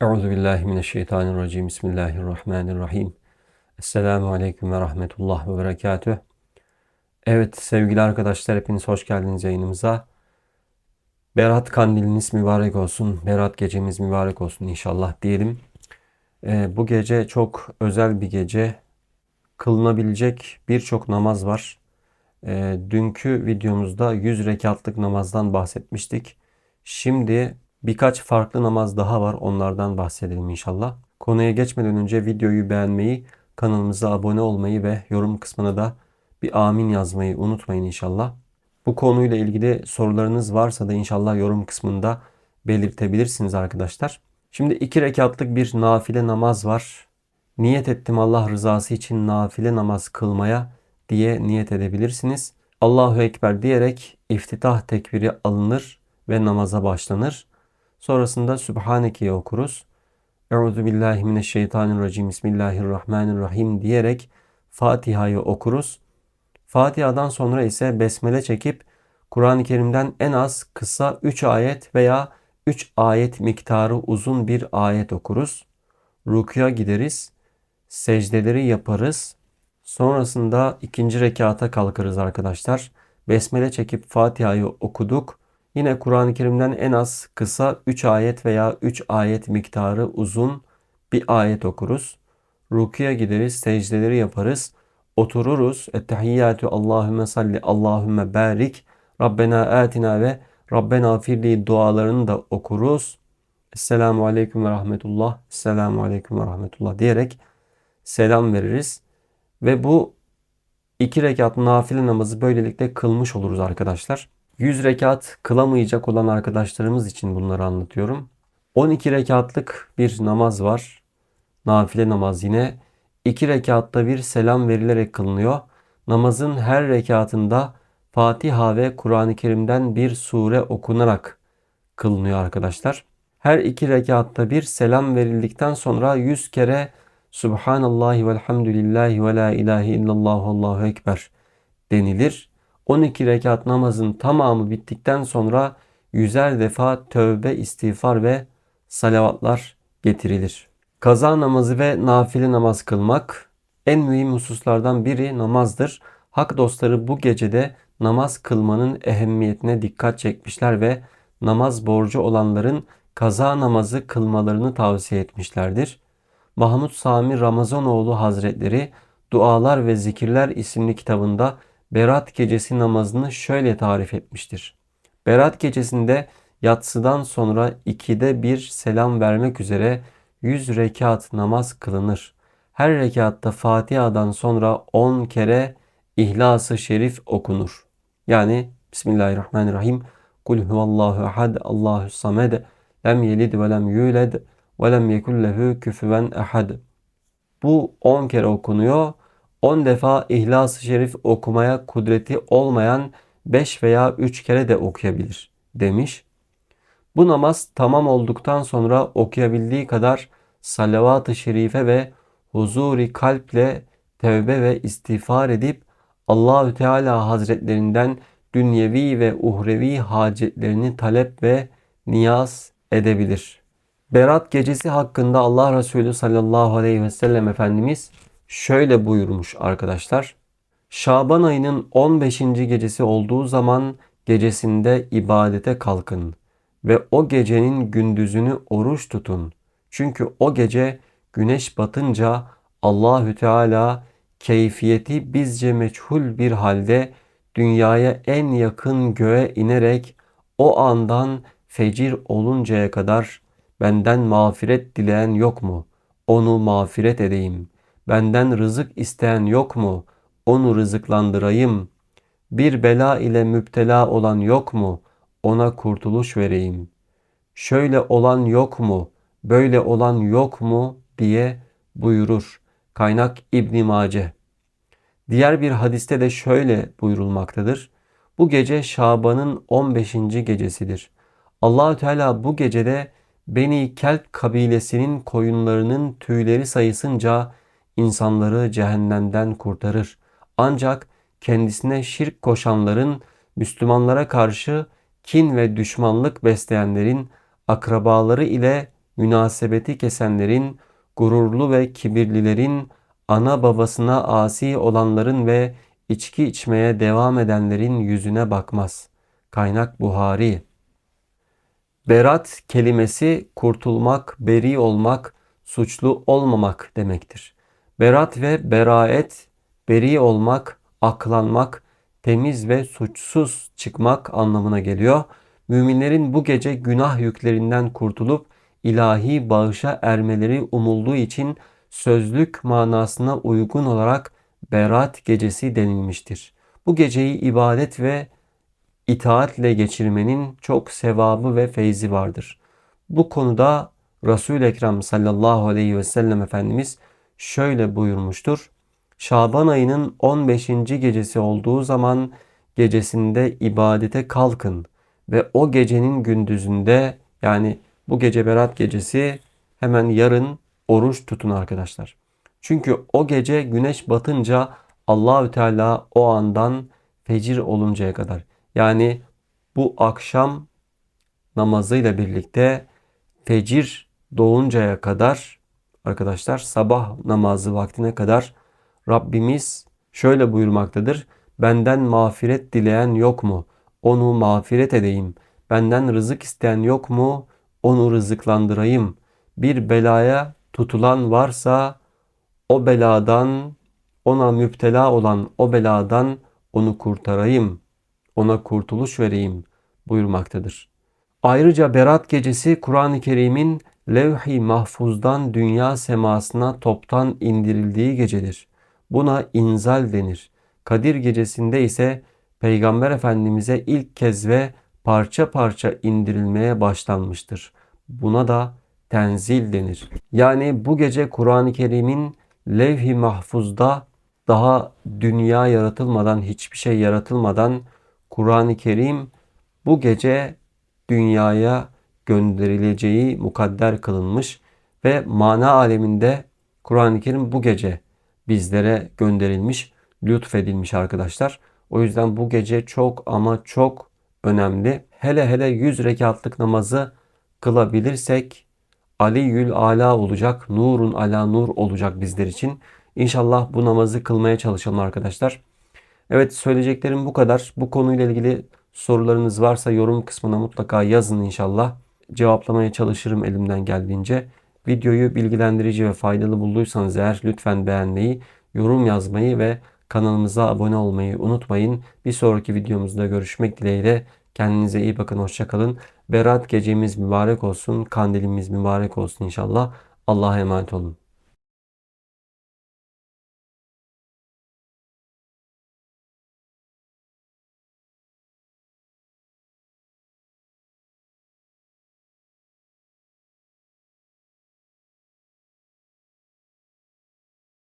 Euzu billahi mineşşeytanirracim. Bismillahirrahmanirrahim. Esselamu aleyküm ve rahmetullah ve berekatüh. Evet sevgili arkadaşlar hepiniz hoş geldiniz yayınımıza. Berat kandiliniz mübarek olsun. Berat gecemiz mübarek olsun inşallah diyelim. Ee, bu gece çok özel bir gece. Kılınabilecek birçok namaz var. Ee, dünkü videomuzda 100 rekatlık namazdan bahsetmiştik. Şimdi Birkaç farklı namaz daha var. Onlardan bahsedelim inşallah. Konuya geçmeden önce videoyu beğenmeyi, kanalımıza abone olmayı ve yorum kısmına da bir amin yazmayı unutmayın inşallah. Bu konuyla ilgili sorularınız varsa da inşallah yorum kısmında belirtebilirsiniz arkadaşlar. Şimdi iki rekatlık bir nafile namaz var. Niyet ettim Allah rızası için nafile namaz kılmaya diye niyet edebilirsiniz. Allahu Ekber diyerek iftitah tekbiri alınır ve namaza başlanır. Sonrasında Sübhaneke'yi okuruz. Euzu billahi mineşşeytanirracim. Bismillahirrahmanirrahim diyerek Fatiha'yı okuruz. Fatiha'dan sonra ise besmele çekip Kur'an-ı Kerim'den en az kısa 3 ayet veya 3 ayet miktarı uzun bir ayet okuruz. Rukuya gideriz. Secdeleri yaparız. Sonrasında ikinci rekata kalkarız arkadaşlar. Besmele çekip Fatiha'yı okuduk. Yine Kur'an-ı Kerim'den en az kısa 3 ayet veya 3 ayet miktarı uzun bir ayet okuruz. Rukiye gideriz, secdeleri yaparız. Otururuz. Ettehiyyatü Allahümme salli, Allahümme barik, Rabbena atina ve Rabbena firli dualarını da okuruz. Esselamu aleyküm ve rahmetullah, Esselamu aleyküm ve rahmetullah diyerek selam veririz. Ve bu iki rekat nafile namazı böylelikle kılmış oluruz arkadaşlar. 100 rekat kılamayacak olan arkadaşlarımız için bunları anlatıyorum. 12 rekatlık bir namaz var. Nafile namaz yine. 2 rekatta bir selam verilerek kılınıyor. Namazın her rekatında Fatiha ve Kur'an-ı Kerim'den bir sure okunarak kılınıyor arkadaşlar. Her iki rekatta bir selam verildikten sonra 100 kere Subhanallahi velhamdülillahi ve la ilahe illallah allahu ekber denilir. 12 rekat namazın tamamı bittikten sonra yüzer defa tövbe, istiğfar ve salavatlar getirilir. Kaza namazı ve nafile namaz kılmak en mühim hususlardan biri namazdır. Hak dostları bu gecede namaz kılmanın ehemmiyetine dikkat çekmişler ve namaz borcu olanların kaza namazı kılmalarını tavsiye etmişlerdir. Mahmud Sami Ramazanoğlu Hazretleri Dualar ve Zikirler isimli kitabında Berat gecesi namazını şöyle tarif etmiştir. Berat gecesinde yatsıdan sonra ikide bir selam vermek üzere yüz rekat namaz kılınır. Her rekatta Fatiha'dan sonra on kere İhlas-ı Şerif okunur. Yani Bismillahirrahmanirrahim. Kul huvallahu ahad, Allahu samed, lem yelid ve lem yuled ve lem yekun lehu küfüven ahad. Bu 10 kere okunuyor 10 defa İhlas-ı Şerif okumaya kudreti olmayan 5 veya 3 kere de okuyabilir demiş. Bu namaz tamam olduktan sonra okuyabildiği kadar salavat-ı şerife ve huzuri kalple tevbe ve istiğfar edip Allahü Teala Hazretlerinden dünyevi ve uhrevi hacetlerini talep ve niyaz edebilir. Berat gecesi hakkında Allah Resulü sallallahu aleyhi ve sellem Efendimiz şöyle buyurmuş arkadaşlar. Şaban ayının 15. gecesi olduğu zaman gecesinde ibadete kalkın ve o gecenin gündüzünü oruç tutun. Çünkü o gece güneş batınca Allahü Teala keyfiyeti bizce meçhul bir halde dünyaya en yakın göğe inerek o andan fecir oluncaya kadar benden mağfiret dileyen yok mu? Onu mağfiret edeyim. Benden rızık isteyen yok mu? Onu rızıklandırayım. Bir bela ile müptela olan yok mu? Ona kurtuluş vereyim. Şöyle olan yok mu? Böyle olan yok mu? diye buyurur. Kaynak İbn Mace. Diğer bir hadiste de şöyle buyurulmaktadır. Bu gece Şaban'ın 15. gecesidir. Allahü Teala bu gecede Beni Kelp kabilesinin koyunlarının tüyleri sayısınca insanları cehennemden kurtarır. Ancak kendisine şirk koşanların, Müslümanlara karşı kin ve düşmanlık besleyenlerin akrabaları ile münasebeti kesenlerin, gururlu ve kibirlilerin, ana babasına asi olanların ve içki içmeye devam edenlerin yüzüne bakmaz. Kaynak Buhari. Berat kelimesi kurtulmak, beri olmak, suçlu olmamak demektir. Berat ve beraet, beri olmak, aklanmak, temiz ve suçsuz çıkmak anlamına geliyor. Müminlerin bu gece günah yüklerinden kurtulup ilahi bağışa ermeleri umulduğu için sözlük manasına uygun olarak Berat gecesi denilmiştir. Bu geceyi ibadet ve itaatle geçirmenin çok sevabı ve feyzi vardır. Bu konuda Resul-i Ekrem sallallahu aleyhi ve sellem Efendimiz şöyle buyurmuştur. Şaban ayının 15. gecesi olduğu zaman gecesinde ibadete kalkın ve o gecenin gündüzünde yani bu gece berat gecesi hemen yarın oruç tutun arkadaşlar. Çünkü o gece güneş batınca Allahü Teala o andan fecir oluncaya kadar yani bu akşam namazıyla birlikte fecir doğuncaya kadar arkadaşlar sabah namazı vaktine kadar Rabbimiz şöyle buyurmaktadır. Benden mağfiret dileyen yok mu? Onu mağfiret edeyim. Benden rızık isteyen yok mu? Onu rızıklandırayım. Bir belaya tutulan varsa o beladan ona müptela olan o beladan onu kurtarayım. Ona kurtuluş vereyim buyurmaktadır. Ayrıca Berat gecesi Kur'an-ı Kerim'in levh-i mahfuzdan dünya semasına toptan indirildiği gecedir. Buna inzal denir. Kadir gecesinde ise Peygamber Efendimiz'e ilk kez ve parça parça indirilmeye başlanmıştır. Buna da tenzil denir. Yani bu gece Kur'an-ı Kerim'in levh-i mahfuzda daha dünya yaratılmadan, hiçbir şey yaratılmadan Kur'an-ı Kerim bu gece dünyaya gönderileceği mukadder kılınmış ve mana aleminde Kur'an-ı Kerim bu gece bizlere gönderilmiş, lütfedilmiş arkadaşlar. O yüzden bu gece çok ama çok önemli. Hele hele 100 rekatlık namazı kılabilirsek Ali Yül Ala olacak, Nurun Ala Nur olacak bizler için. İnşallah bu namazı kılmaya çalışalım arkadaşlar. Evet söyleyeceklerim bu kadar. Bu konuyla ilgili sorularınız varsa yorum kısmına mutlaka yazın inşallah. Cevaplamaya çalışırım elimden geldiğince. Videoyu bilgilendirici ve faydalı bulduysanız eğer lütfen beğenmeyi, yorum yazmayı ve kanalımıza abone olmayı unutmayın. Bir sonraki videomuzda görüşmek dileğiyle. Kendinize iyi bakın, hoşçakalın. Berat gecemiz mübarek olsun, kandilimiz mübarek olsun inşallah. Allah'a emanet olun.